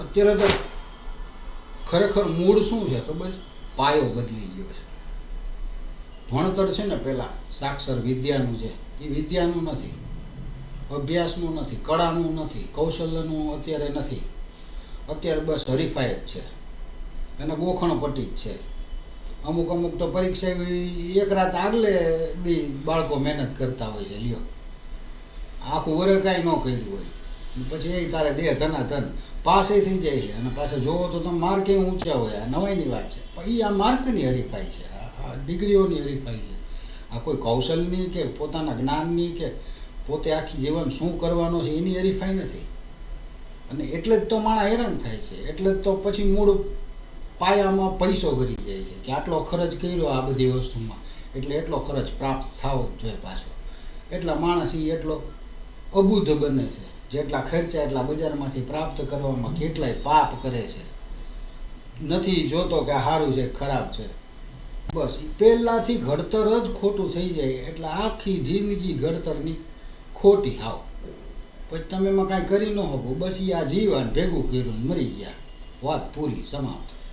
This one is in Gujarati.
અત્યારે તો ખરેખર મૂળ શું છે ખબર છે? પાયો બદલી ગયો છે. ભણતર છે ને પેલા સાક્ષર વિદ્યાનું છે, એ વિદ્યાનું નથી. અભ્યાસનું નથી, કળાનું નથી કૌશલ્યનું અત્યારે નથી. અત્યારે બસ હરીફાઈ જ છે. અને ગોખણપટ્ટી જ છે. અમુક અમુક તો પરીક્ષા એવી એક રાત આગલે દી બાળકો મહેનત કરતા હોય છે, લ્યો. આખું વરે કાંઈ ન કર્યું હોય. પછી એ તારે દે ધના ધન પાસે થઈ જાય અને પાછા જોવો તો તમે માર્ક એ ઊંચા હોય. આ નવાઈની વાત છે. પણ એ આ માર્કની હરીફાઈ છે. આ ડિગ્રીઓની હરીફાઈ છે. આ કોઈ કૌશલની કે પોતાના જ્ઞાનની કે પોતે આખી જીવન શું કરવાનો છે એની હરીફાઈ નથી. અને એટલે જ તો માણસ હેરાન થાય છે. એટલે જ તો પછી મૂળ પાયામાં પૈસો કરી જાય છે કે આટલો ખર્ચ કર્યો આ બધી વસ્તુમાં. એટલે એટલો ખર્ચ પ્રાપ્ત થવો જ જોઈએ પાછો. એટલા માણસ એ એટલો અબુદ્ધ બને છે. જેટલા ખર્ચા એટલા બજારમાંથી પ્રાપ્ત કરવામાં કેટલાય પાપ કરે છે. નથી જોતો કે સારું છે, ખરાબ છે. બસ પહેલાંથી ઘડતર જ ખોટું થઈ જાય, એટલે આખી જિંદગી ઘડતરની ખોટી હાવ. પછી તમે એમાં કાંઈ કરી ન શકો, બસ એ આ જીવન ભેગું કર્યું મરી ગયા. વાત પૂરી, સમાપ્ત.